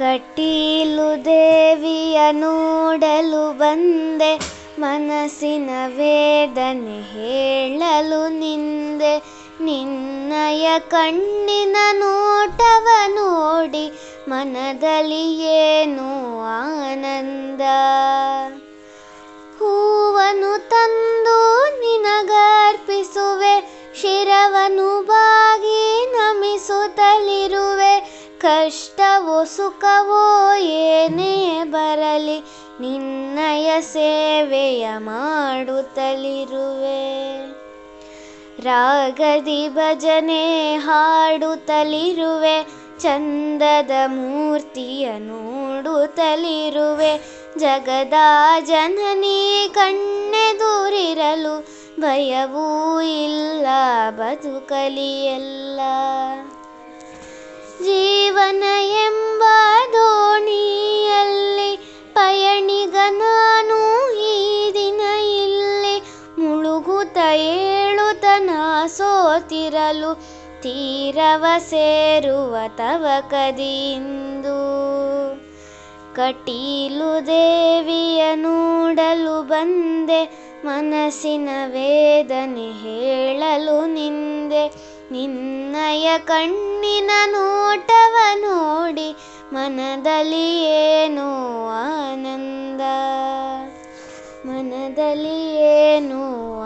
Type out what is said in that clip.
ಕಟೀಲು ದೇವಿಯ ನೋಡಲು ಬಂದೆ, ಮನಸ್ಸಿನ ವೇದನೆ ಹೇಳಲು ನಿಂದೆ. ನಿನ್ನಯ ಕಣ್ಣಿನ ನೋಟವ ನೋಡಿ, ಮನದಲ್ಲಿ ಏನು ಆನಂದ? ಹೂವನು ತಂದು ನಿನಗರ್ಪಿಸುವೆ, ಶಿರವನು ಬಾಗಿ ಕಷ್ಟವೋ ಸುಖವೋ ಏನೇ ಬರಲಿ, ನಿನ್ನಯ ಸೇವೆಯ ಮಾಡುತ್ತಲಿರುವೆ ರಾಗದಿ ಭಜನೆ ಹಾಡುತ್ತಲಿರುವೆ ಚಂದದ ಮೂರ್ತಿಯ ನೋಡುತ್ತಲಿರುವೆ ಜಗದ ಜನನಿ ಕಣ್ಣೆದುರಿರಲು ಭಯವೂ ಇಲ್ಲ ಬದುಕಲಿಯಲ್ಲ ಜೀವನ ಎಂಬ ದೋಣಿಯಲ್ಲಿ ಪಯಣಿಗ ನಾನು ಈ ದಿನ ಇಲ್ಲಿ ಮುಳುಗುತ್ತ ಏಳುತನ ಸೋತಿರಲು ತೀರವ ಸೇರುವ ತವಕದಿಂದು ಕಟೀಲು ದೇವಿಯ ನೋಡಲು ಬಂದೆ ಮನಸ್ಸಿನ ವೇದನೆ ಹೇಳಲು ನಿಂದೆ. ನಿನ್ನಯ ಕಣ್ಣಿನ ನೋಟವ ನೋಡಿ ಮನದಲ್ಲಿ ಏನೋ ಆನಂದ? ಮನದಲ್ಲಿ ಏನೋ